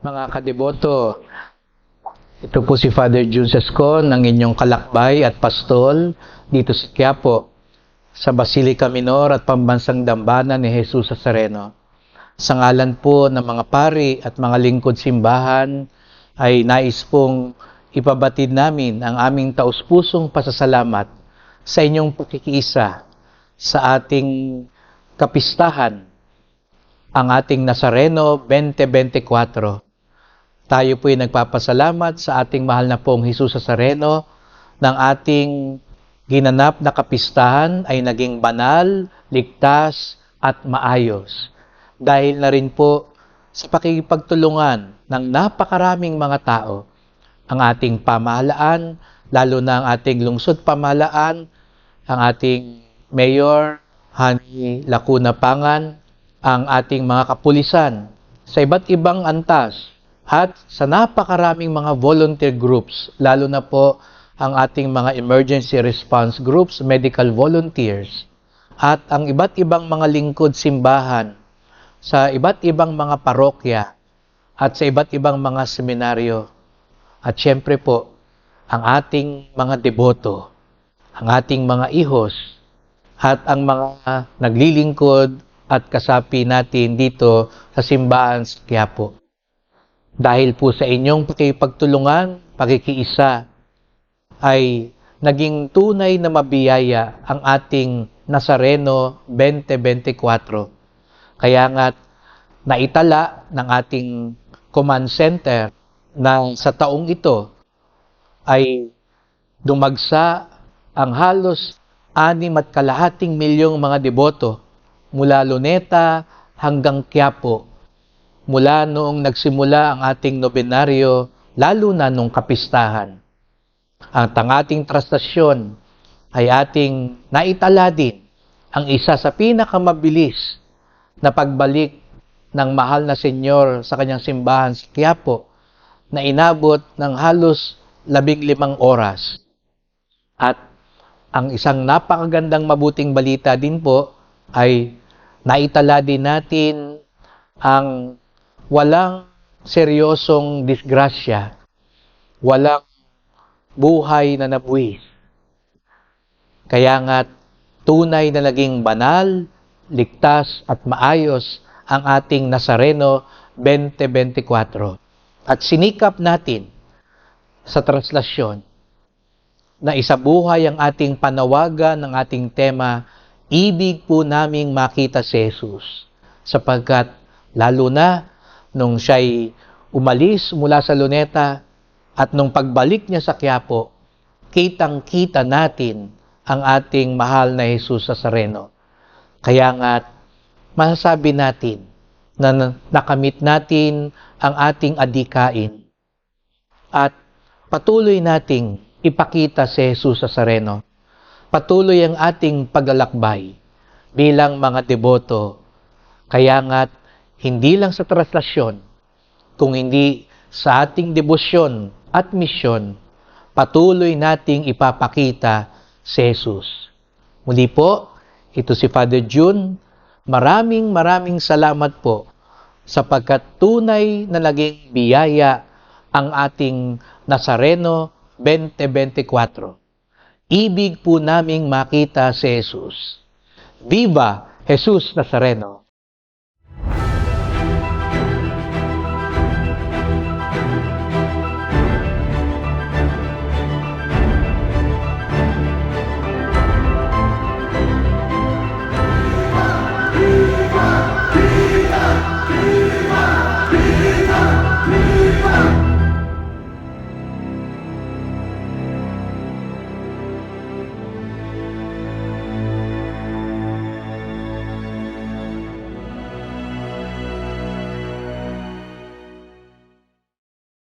Mga kadeboto, ito po si Father Jun Sescon, ng inyong kalakbay at pastol dito sa Quiapo, sa Basilica Minor at Pambansang Dambana ni Jesus Nazareno. Sa ngalan po ng mga pari at mga lingkod simbahan, ay nais pong ipabatid namin ang aming taus-pusong pasasalamat sa inyong pakikiisa sa ating kapistahan, ang ating Nazareno 2024. Tayo po'y nagpapasalamat sa ating mahal na pong Jesus Nazareno ng ating ginanap na kapistahan ay naging banal, ligtas, at maayos. Dahil na rin po sa pakikipagtulungan ng napakaraming mga tao, ang ating pamahalaan, lalo na ang ating lungsod pamahalaan, ang ating mayor, Hani Lacuna Pangan, ang ating mga kapulisan sa iba't ibang antas at sa napakaraming mga volunteer groups, lalo na po ang ating mga emergency response groups, medical volunteers, at ang iba't ibang mga lingkod simbahan sa iba't ibang mga parokya at sa iba't ibang mga seminaryo. At syempre po, ang ating mga deboto, ang ating mga ihos, at ang mga naglilingkod at kasapi natin dito sa simbahan sa Quiapo. Dahil po sa inyong pakipagtulungan, pakikiisa, ay naging tunay na mabiyaya ang ating Nazareno 2024. Kaya nga naitala ng ating command center na sa taong ito ay dumagsa ang halos anim at kalahating milyong mga deboto mula Luneta hanggang Quiapo mula noong nagsimula ang ating nobenaryo lalo na nung kapistahan. Ang ating trastasyon ay ating naitala din ang isa sa pinakamabilis na pagbalik ng mahal na senyor sa kanyang simbahan sa Quiapo na inabot ng halos labing limang oras. At ang isang napakagandang mabuting balita din po ay naitala din natin ang walang seryosong disgrasya, walang buhay na nabuwis. Kaya nga tunay na naging banal, ligtas at maayos ang ating Nazareno 2024. At sinikap natin sa translasyon na isabuhay ang ating panawagan ng ating tema, ibig po naming makita si Jesus. Sapagkat lalo na nung siya'y umalis mula sa luneta at nung pagbalik niya sa Quiapo, kitang-kita natin ang ating mahal na Jesus sa Sareno. Kaya nga, masasabi natin na nakamit natin ang ating adikain at patuloy nating ipakita si Jesus sa Sareno. Patuloy ang ating paglalakbay bilang mga deboto. Kaya nga, hindi lang sa traslasyon, kung hindi sa ating debosyon at misyon, patuloy nating ipapakita si Jesus. Muli po, ito si Father June. Maraming maraming salamat po sapagkat tunay na naging biyaya ang ating Nazareno 2024. Ibig po naming makita si Jesus. Viva Jesus Nazareno!